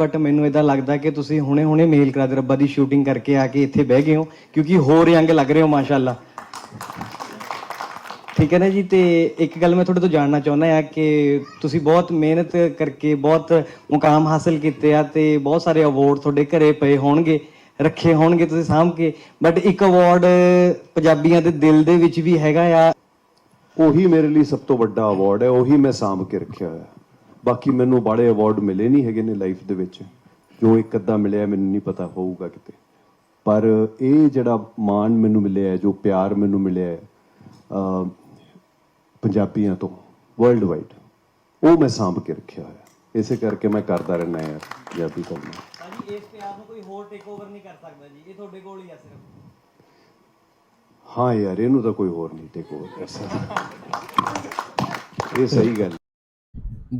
But ਮੈਨੂੰ ਇਦਾਂ ਲੱਗਦਾ ਕਿ ਤੁਸੀਂ ਹੁਣੇ-ਹੁਣੇ ਮੇਲ ਕਰਾ ਦੇ ਰੱਬਾ ਦੀ ਸ਼ੂਟਿੰਗ ਕਰਕੇ ਆ ਕੇ ਇੱਥੇ ਬਹਿ ਗਏ ਹੋ, ਕਿਉਂਕਿ ਹੋਰ ਯੰਗ ਲੱਗ ਰਹੇ ਹੋ, ਮਾਸ਼ਾਅੱਲਾ। ਠੀਕ ਹੈ ਨਾ ਜੀ? ਤੇ ਇੱਕ ਗੱਲ ਮੈਂ ਤੁਹਾਡੇ ਤੋਂ ਜਾਣਨਾ ਚਾਹੁੰਦਾ ਹਾਂ ਕਿ ਤੁਸੀਂ ਬਹੁਤ ਮਿਹਨਤ ਕਰਕੇ ਬਹੁਤ ਮੁਕਾਮ ਹਾਸਲ ਕੀਤੇ ਆ ਤੇ ਬਹੁਤ ਸਾਰੇ ਅਵਾਰਡ ਤੁਹਾਡੇ ਘਰੇ ਪਏ ਹੋਣਗੇ, ਰੱਖੇ ਹੋਣਗੇ ਤੁਸੀਂ ਸਾਂਭ ਕੇ। ਬਟ ਇੱਕ ਅਵਾਰਡ ਪੰਜਾਬੀਆਂ ਦੇ ਦਿਲ ਦੇ ਵਿੱਚ ਵੀ ਹੈਗਾ ਆ। ਉਹੀ ਮੇਰੇ ਲਈ ਸਭ ਤੋਂ ਵੱਡਾ ਅਵਾਰਡ ਹੈ, ਉਹੀ ਮੈਂ ਸਾਂਭ ਕੇ ਰੱਖਿਆ ਹੋਇਆ। ਬਾਕੀ ਮੈਨੂੰ ਬੜੇ ਅਵਾਰਡ ਮਿਲੇ ਨਹੀਂ ਹੈਗੇ ਨੇ ਲਾਈਫ ਦੇ ਵਿੱਚ। ਜੋ ਇੱਕ ਅੱਧਾ ਮਿਲਿਆ ਮੈਨੂੰ ਨਹੀਂ ਪਤਾ ਹੋਊਗਾ ਕਿਤੇ। ਪਰ ਇਹ ਜਿਹੜਾ ਮਾਣ ਮੈਨੂੰ ਮਿਲਿਆ ਹੈ ਜੋ ਪਿਆਰ ਮੈਨੂੰ ਮਿਲਿਆ ਹੈ ਪੰਜਾਬੀਆਂ ਤੋਂ ਵਰਲਡ ਵਾਈਡ ਉਹ ਮੈਂ ਸਾਂਭ ਕੇ ਰੱਖਿਆ ਹੋਇਆ। ਇਸੇ ਕਰਕੇ ਮੈਂ ਕਰਦਾ ਰਹਿਣਾ ਯਾਰ ਪੰਜਾਬੀ ਫਿਲਮਾਂ ਭਾਜੀ ਇਸ ਪਿਆਰ ਨੂੰ ਕੋਈ ਹੋਰ ਟੇਕ ਓਵਰ ਨਹੀਂ ਕਰ ਸਕਦਾ ਜੀ। ਇਹ ਤੁਹਾਡੇ ਕੋਲ ਹੀ ਆ ਸਿਰਫ। ਹਾਂ ਯਾਰ ਇਹਨੂੰ ਤਾਂ ਕੋਈ ਹੋਰ ਨਹੀਂ ਟੇਕ ਓਵਰ ਕਰ ਸਕਦਾ। ਇਹ ਸਹੀ ਗੱਲ ਹੈ।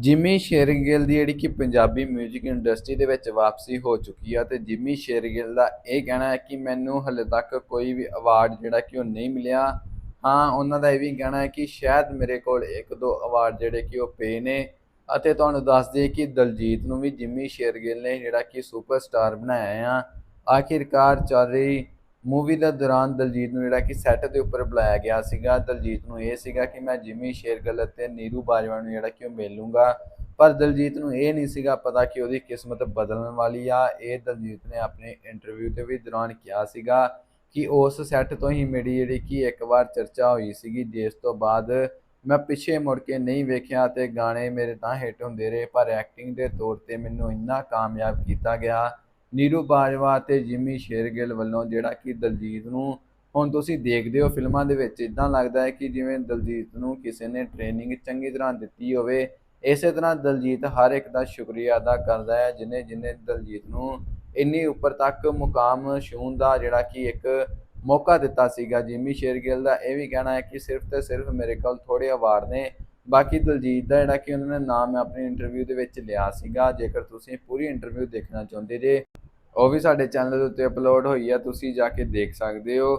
ਜਿਮੀ ਸ਼ੇਰਗਿੱਲ ਦੀ ਜਿਹੜੀ ਕਿ ਪੰਜਾਬੀ 뮤직 ਇੰਡਸਟਰੀ ਦੇ ਵਿੱਚ ਵਾਪਸੀ ਹੋ ਚੁੱਕੀ ਆ ਤੇ ਜਿਮੀ ਸ਼ੇਰਗਿੱਲ ਦਾ ਇਹ ਕਹਿਣਾ ਹੈ ਕਿ ਮੈਨੂੰ ਹਲੇ ਤੱਕ ਕੋਈ ਵੀ ਅਵਾਰਡ ਜਿਹੜਾ ਕਿ ਉਹ ਨਹੀਂ ਮਿਲਿਆ। ਹਾਂ, ਉਹਨਾਂ ਦਾ ਇਹ ਵੀ ਕਹਿਣਾ ਹੈ ਕਿ ਸ਼ਾਇਦ ਮੇਰੇ ਕੋਲ ਇੱਕ ਦੋ ਅਵਾਰਡ ਜਿਹੜੇ ਕਿ ਉਹ ਪਏ ਨੇ ਅਤੇ ਤੁਹਾਨੂੰ ਦੱਸ ਦਈਏ ਕਿ ਦਲਜੀਤ ਨੂੰ ਵੀ ਜਿਮੀ ਸ਼ੇਰਗਿੱਲ ਨੇ ਜਿਹੜਾ ਕਿ ਸੁਪਰਸਟਾਰ ਬਣਾਇਆ ਆ। ਆਖਿਰਕਾਰ ਚੱਲ ਰਹੀ ਮੂਵੀ ਦੇ ਦੌਰਾਨ ਦਲਜੀਤ ਨੂੰ ਜਿਹੜਾ ਕਿ ਸੈੱਟ ਦੇ ਉੱਪਰ ਬੁਲਾਇਆ ਗਿਆ ਸੀਗਾ। ਦਲਜੀਤ ਨੂੰ ਇਹ ਸੀਗਾ ਕਿ ਮੈਂ ਜਿਮੀ ਸ਼ੇਰਗਲ ਅਤੇ ਨੀਰੂ ਬਾਜਵਾ ਨੂੰ ਜਿਹੜਾ ਕਿ ਉਹ ਮਿਲੂੰਗਾ। ਪਰ ਦਲਜੀਤ ਨੂੰ ਇਹ ਨਹੀਂ ਸੀਗਾ ਪਤਾ ਕਿ ਉਹਦੀ ਕਿਸਮਤ ਬਦਲਣ ਵਾਲੀ ਆ। ਇਹ ਦਲਜੀਤ ਨੇ ਆਪਣੇ ਇੰਟਰਵਿਊ ਦੇ ਵੀ ਦੌਰਾਨ ਕਿਹਾ ਸੀਗਾ ਕਿ ਉਸ ਸੈੱਟ ਤੋਂ ਹੀ ਮੇਰੀ ਜਿਹੜੀ ਕਿ ਇੱਕ ਵਾਰ ਚਰਚਾ ਹੋਈ ਸੀਗੀ। ਜਿਸ ਤੋਂ ਬਾਅਦ ਮੈਂ ਪਿੱਛੇ ਮੁੜ ਕੇ ਨਹੀਂ ਵੇਖਿਆ ਤੇ ਗਾਣੇ ਮੇਰੇ ਤਾਂ ਹਿੱਟ ਹੁੰਦੇ ਰਹੇ, ਪਰ ਐਕਟਿੰਗ ਦੇ ਤੌਰ ਤੇ ਮੈਨੂੰ ਇੰਨਾ ਕਾਮਯਾਬ ਕੀਤਾ ਗਿਆ। ਨੀਰੂ ਬਾਜਵਾ ਤੇ ਜਿਮੀ ਸ਼ੇਰਗਿੱਲ ਵੱਲੋਂ ਜਿਹੜਾ ਕਿ ਦਲਜੀਤ ਨੂੰ ਹੁਣ ਤੁਸੀਂ ਦੇਖਦੇ ਹੋ ਫਿਲਮਾਂ ਦੇ ਵਿੱਚ ਇਦਾਂ ਲੱਗਦਾ ਹੈ ਕਿ ਜਿਵੇਂ ਦਲਜੀਤ ਨੂੰ ਕਿਸੇ ਨੇ ਟ੍ਰੇਨਿੰਗ ਚੰਗੀ ਤਰ੍ਹਾਂ ਦਿੱਤੀ ਹੋਵੇ, ਇਸੇ ਤਰ੍ਹਾਂ ਦਲਜੀਤ ਹਰ ਇੱਕ ਦਾ ਸ਼ੁਕਰੀਆ ਅਦਾ ਕਰਦਾ ਹੈ, ਜਿਨੇ ਜਿਨੇ ਦਲਜੀਤ ਨੂੰ ਇੰਨੀ ਉੱਪਰ ਤੱਕ ਮੁਕਾਮ ਛੂਹਣ ਦਾ ਜਿਹੜਾ ਕਿ ਇੱਕ ਮੌਕਾ ਦਿੱਤਾ ਸੀਗਾ, ਜਿਮੀ ਸ਼ੇਰਗਿੱਲ ਦਾ ਇਹ ਵੀ ਕਹਿਣਾ ਹੈ ਕਿ ਸਿਰਫ ਤੇ ਸਿਰਫ ਮੇਰੇ ਕੋਲ ਥੋੜੇ ਅਵਾਰਡ ਨੇ, ਬਾਕੀ ਦਲਜੀਤ ਦਾ ਜਿਹੜਾ ਕਿ ਉਹਨਾਂ ਨੇ ਨਾਮ ਆਪਣੀ ਇੰਟਰਵਿਊ ਦੇ ਵਿੱਚ ਲਿਆ ਸੀਗਾ, ਜੇਕਰ ਤੁਸੀਂ ਪੂਰੀ ਇੰਟਰਵਿਊ ਦੇਖਣਾ ਚਾਹੁੰਦੇ ਜੇ ਉਹ ਵੀ ਸਾਡੇ ਚੈਨਲ ਦੇ ਉੱਤੇ ਅਪਲੋਡ ਹੋਈ ਆ, ਤੁਸੀਂ ਜਾ ਕੇ ਦੇਖ ਸਕਦੇ ਹੋ।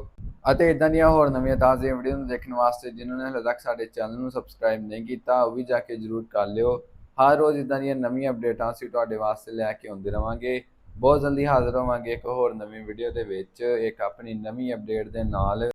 ਅਤੇ ਇਦਾਂ ਦੀਆਂ ਹੋਰ ਨਵੀਆਂ ਤਾਜ਼ੀਆਂ ਵੀਡੀਓ ਨੂੰ ਦੇਖਣ ਵਾਸਤੇ ਜਿਨ੍ਹਾਂ ਨੇ ਹਾਲੇ ਤੱਕ ਸਾਡੇ ਚੈਨਲ ਨੂੰ ਸਬਸਕ੍ਰਾਈਬ ਨਹੀਂ ਕੀਤਾ, ਉਹ ਵੀ ਜਾ ਕੇ ਜਰੂਰ ਕਰ ਲਿਓ। ਹਰ ਰੋਜ਼ ਇਦਾਂ ਦੀਆਂ ਨਵੀਆਂ ਅਪਡੇਟਾਂ ਅਸੀਂ ਤੁਹਾਡੇ ਵਾਸਤੇ ਲੈ ਕੇ ਆਉਂਦੇ ਰਵਾਂਗੇ। ਬਹੁਤ ਜਲਦੀ ਹਾਜ਼ਰ ਹੋਵਾਂਗੇ ਇੱਕ ਹੋਰ ਨਵੀਂ ਵੀਡੀਓ ਦੇ ਵਿੱਚ, ਇੱਕ ਆਪਣੀ ਨਵੀਂ ਅਪਡੇਟ ਦੇ ਨਾਲ।